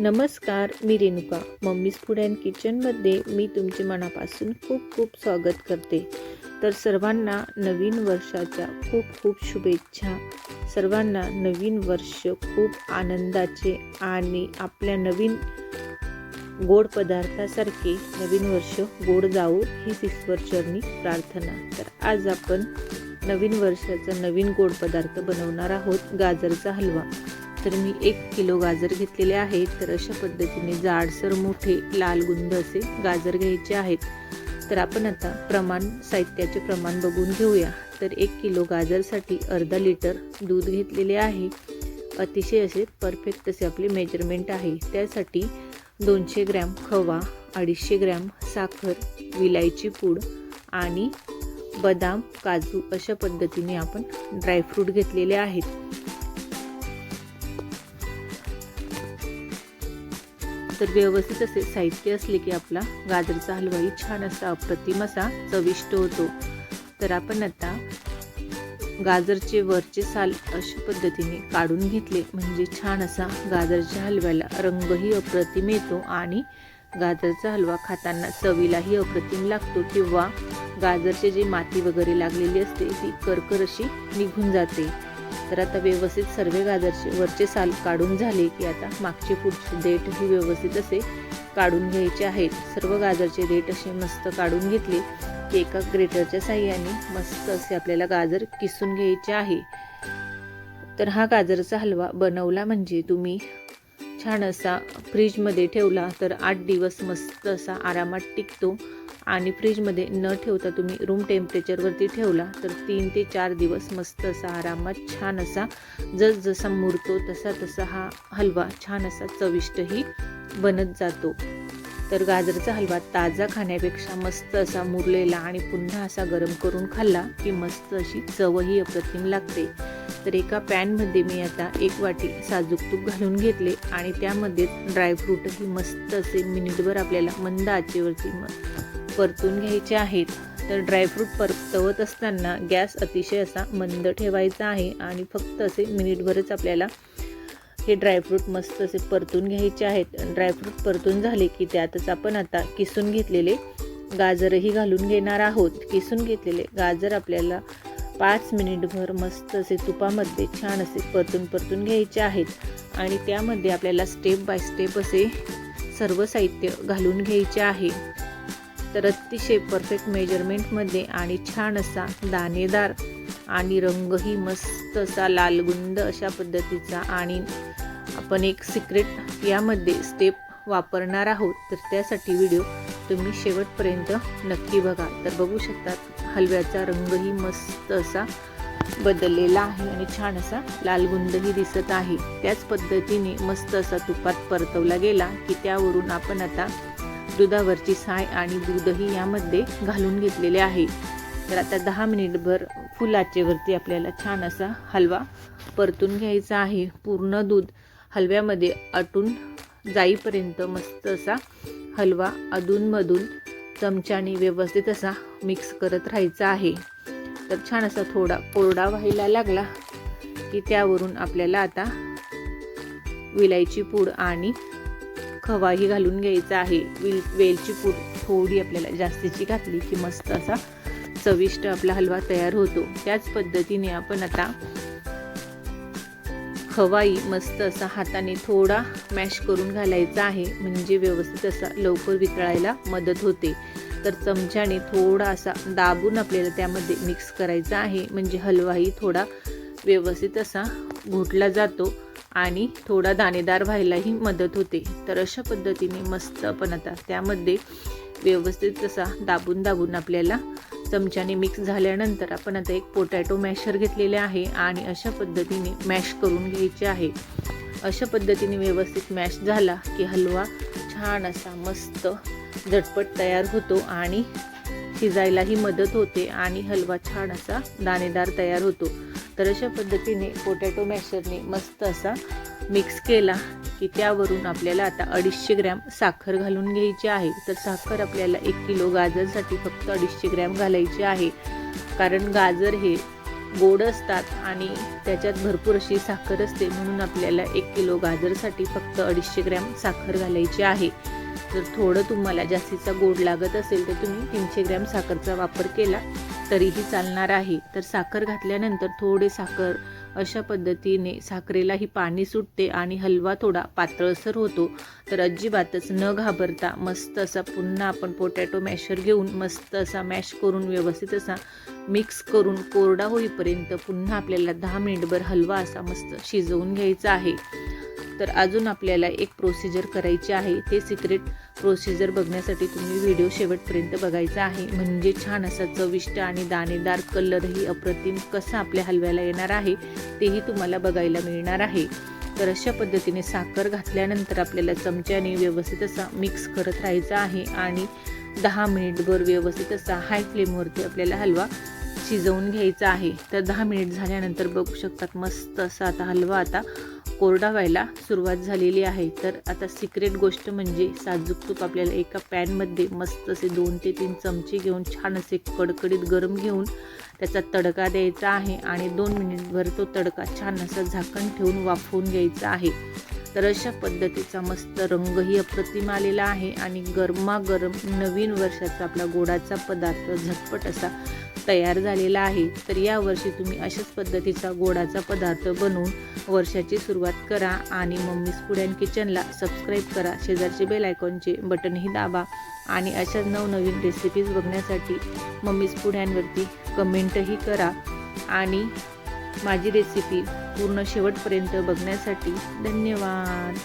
नमस्कार मी Renuka. Mummy's food and किचनमध्ये मी तुमचे मनापासून खूप खूप स्वागत करते. तर सर्वांना नवीन वर्षाच्या खूप खूप शुभेच्छा. सर्वांना नवीन वर्ष खूप आनंदाचे आणि आपल्या नवीन गोड पदार्थासारखे नवीन वर्ष गोड जावो ही सिस्वरचरणी प्रार्थना. तर आज आपण नवीन वर्षाचा नवीन गोड पदार्थ बनवणार आहोत गाजरचा हलवा. तर मी एक किलो गाजर घेतलेले आहेत. तर अशा पद्धतीने जाडसर मोठे लाल गुंद असे गाजर घ्यायचे आहेत. तर आपण आता प्रमाण साहित्याचे प्रमाण बघून घेऊया. तर एक किलो गाजरसाठी अर्धा लिटर दूध घेतलेले आहे. अतिशय असे परफेक्ट असे आपले मेजरमेंट आहे. त्यासाठी दोनशे ग्रॅम खवा अडीचशे ग्रॅम साखर विलायची पूड आणि बदाम काजू अशा पद्धतीने आपण ड्रायफ्रूट घेतलेले आहेत. तर व्यवस्थित असे साहित्य असले की आपला गाजरचा हलवाही छान असा अप्रतिम असा चविष्ट होतो. तर आपण आता गाजरचे वरचे साल अशा पद्धतीने काढून घेतले. म्हणजे छान असा गाजरच्या हलव्याला रंगही अप्रतिम येतो आणि गाजरचा हलवा खाताना चवीलाही अप्रतिम लागतो किंवा गाजरचे जे माती वगैरे लागलेली असते ती करकर अशी निघून जाते. तर आता व्यवस्थित सर्व गाजरचे वरचे साल काढून झाले की आता मागचे पुढचे देठ ही व्यवस्थित असे काढून घ्यायचे आहेत. सर्व गाजरचे देठ असे मस्त काढून घेतले की एका ग्रेटरच्या साह्याने मस्त असे आपल्याला गाजर किसून घ्यायचे आहे. तर हा गाजरचा हलवा बनवला म्हणजे तुम्ही छान असा फ्रीजमध्ये ठेवला तर आठ दिवस मस्त असा आरामात टिकतो. आणि फ्रीजमध्ये न ठेवता तुम्ही रूम टेम्परेचरवरती ठेवला तर तीन ते चार दिवस मस्त असा आरामात छान असा जसजसा मुरतो तसा तसा हा हलवा छान असा चविष्टही बनत जातो. तर गाजरचा हलवा ताजा खाण्यापेक्षा मस्त असा मुरलेला आणि पुन्हा असा गरम करून खाल्ला की मस्त अशी चवही अप्रतिम लागते. तर एका पॅनमध्ये मी आता एक वाटी साजूक तूप घालून घेतले आणि त्यामध्ये ड्रायफ्रूटही मस्त असे मिनिटभर आपल्याला मंद आचेवरती म परतून घ्यायचे आहेत. तर ड्रायफ्रूट परतवत असताना गॅस अतिशय असा मंद ठेवायचा आहे आणि फक्त असे मिनिटभरच आपल्याला हे ड्रायफ्रूट मस्त असे परतून घ्यायचे आहेत. ड्रायफ्रूट परतून झाले की त्यातच आपण आता किसून घेतलेले गाजरही घालून घेणार आहोत. किसून घेतलेले गाजर आपल्याला पाच मिनिटभर मस्त असे तुपामध्ये छान असे परतून परतून घ्यायचे आहेत. आणि त्यामध्ये आपल्याला स्टेप बाय स्टेप असे सर्व साहित्य घालून घ्यायचे आहे. तर अतिशय परफेक्ट मेजरमेंटमध्ये आणि छान असा दाणेदार आणि रंगही मस्त असा लालगुंद अशा पद्धतीचा आणि आपण एक सिक्रेट यामध्ये स्टेप वापरणार आहोत तर त्यासाठी व्हिडिओ तुम्ही शेवटपर्यंत नक्की बघा. तर बघू शकतात हलव्याचा रंगही मस्त असा बदललेला आहे आणि छान असा लालगुंदही दिसत आहे. त्याच पद्धतीने मस्त असा तुपात परतवला गेला की त्यावरून आपण आता दुधावरची साय आणि दूधही यामध्ये घालून घेतलेले आहे. तर आता दहा मिनिटभर फुल आचेवरती आपल्याला छान असा हलवा परतून घ्यायचा आहे. पूर्ण दूध हलव्यामध्ये आटून जाईपर्यंत मस्त असा हलवा अधूनमधून चमच्याने व्यवस्थित असा मिक्स करत राहायचा आहे. तर छान असा थोडा कोरडा व्हायला लागला की त्यावरून आपल्याला आता विलायची पूड आणि खवाही घालून घ्यायचा आहे. विल वेलची पूड थोडी आपल्याला जास्तीची घातली की मस्त असा चविष्ट आपला हलवा तयार होतो. त्याच पद्धतीने आपण आता खवाई मस्त असा हाताने थोडा मॅश करून घालायचा आहे. म्हणजे व्यवस्थित असा लवकर वितळायला मदत होते. तर चमच्याने थोडा असा दाबून आपल्याला त्यामध्ये मिक्स करायचा आहे. म्हणजे हलवाही थोडा व्यवस्थित असा घोटला जातो. आणि थोडा दाणेदार व्हायलाही मदत होते. तर अशा पद्धतीने मस्त आपण आता त्यामध्ये व्यवस्थित तसा दाबून दाबून आपल्याला चमच्याने मिक्स झाल्यानंतर आपण आता एक पोटॅटो मॅशर घेतलेले आहे आणि अशा पद्धतीने मॅश करून घ्यायचे आहे. अशा पद्धतीने व्यवस्थित मॅश झाला की हलवा छान असा मस्त झटपट तयार होतो आणि शिजायलाही मदत होते आणि हलवा छान असा दाणेदार तयार होतो. तर अशा पद्धतीने पोटॅटो मॅशरने मस्त असा मिक्स केला की त्यावरून आपल्याला आता अडीचशे ग्रॅम साखर घालून घ्यायची आहे. तर साखर आपल्याला एक किलो गाजरसाठी फक्त अडीचशे ग्रॅम घालायची आहे. कारण गाजर हे गोड असतात आणि त्याच्यात भरपूर अशी साखर असते म्हणून आपल्याला एक किलो गाजरसाठी फक्त अडीचशे ग्रॅम साखर घालायची आहे. जर थोडं तुम्हाला जास्तीचा गोड लागत असेल तर तुम्ही तीनशे ग्रॅम साखरचा वापर केला. तरीही चालणार आहे. तर साखर घातल्यानंतर थोडे साखर अशा पद्धतीने साखरेलाही पाणी सुटते आणि हलवा थोडा पातळसर होतो. तर अजिबातच न घाबरता मस्त असा पुन्हा आपण पोटॅटो मॅशर घेऊन मस्त असा मॅश करून व्यवस्थित असा मिक्स करून कोरडा होईपर्यंत पुन्हा आपल्याला दहा मिनिटभर हलवा असा मस्त शिजवून घ्यायचा आहे. तर अजून आपल्याला एक प्रोसिजर करायची आहे. ते सिक्रेट प्रोसिजर बघण्यासाठी तुम्ही व्हिडिओ शेवटपर्यंत बघायचा आहे. म्हणजे छान असा चविष्ट आणि दाणेदार कलरही अप्रतिम कसा आपल्या हलव्याला येणार आहे तेही तुम्हाला बघायला मिळणार आहे. तर अशा पद्धतीने साखर घातल्यानंतर आपल्याला चमच्याने व्यवस्थित असा मिक्स करत राहायचा आहे आणि दहा मिनिटभर व्यवस्थित असा हाय फ्लेमवरती आपल्याला हलवा शिजवून घ्यायचा आहे. तर दहा मिनिट झाल्यानंतर बघू शकतात मस्त असा आता हलवा आता कोरडा व्हायला सुरुवात झालेली आहे. तर आता सिक्रेट गोष्ट म्हणजे साजूक तूप आपल्याला एका पॅनमध्ये मस्त असे दोन ते तीन चमचे घेऊन छान असे कडकडीत गरम घेऊन त्याचा तडका द्यायचा आहे. आणि दोन मिनिटभर तो तडका छान असा झाकण ठेवून वाफवून घ्यायचा आहे. तर अशा पद्धतीचा मस्त रंगही अप्रतिम आलेला आहे आणि गरमागरम नवीन वर्षाचा आपला गोडाचा पदार्थ झटपट असा तयार झालेला आहे. तर या वर्षी तुम्ही अशाच पद्धतीचा गोडाचा पदार्थ बनवून वर्षाची सुरुवात करा आणि मम्मीज फूड अँड किचनला सबस्क्राईब करा. शेजारचे बेल आयकॉनचे बटनही दाबा आणि अशाच नवनवीन रेसिपीज बघण्यासाठी मम्मीज फूड अँडवरती कमेंटही करा. आणि माझी रेसिपी पूर्ण शेवटपर्यंत बघण्यासाठी धन्यवाद.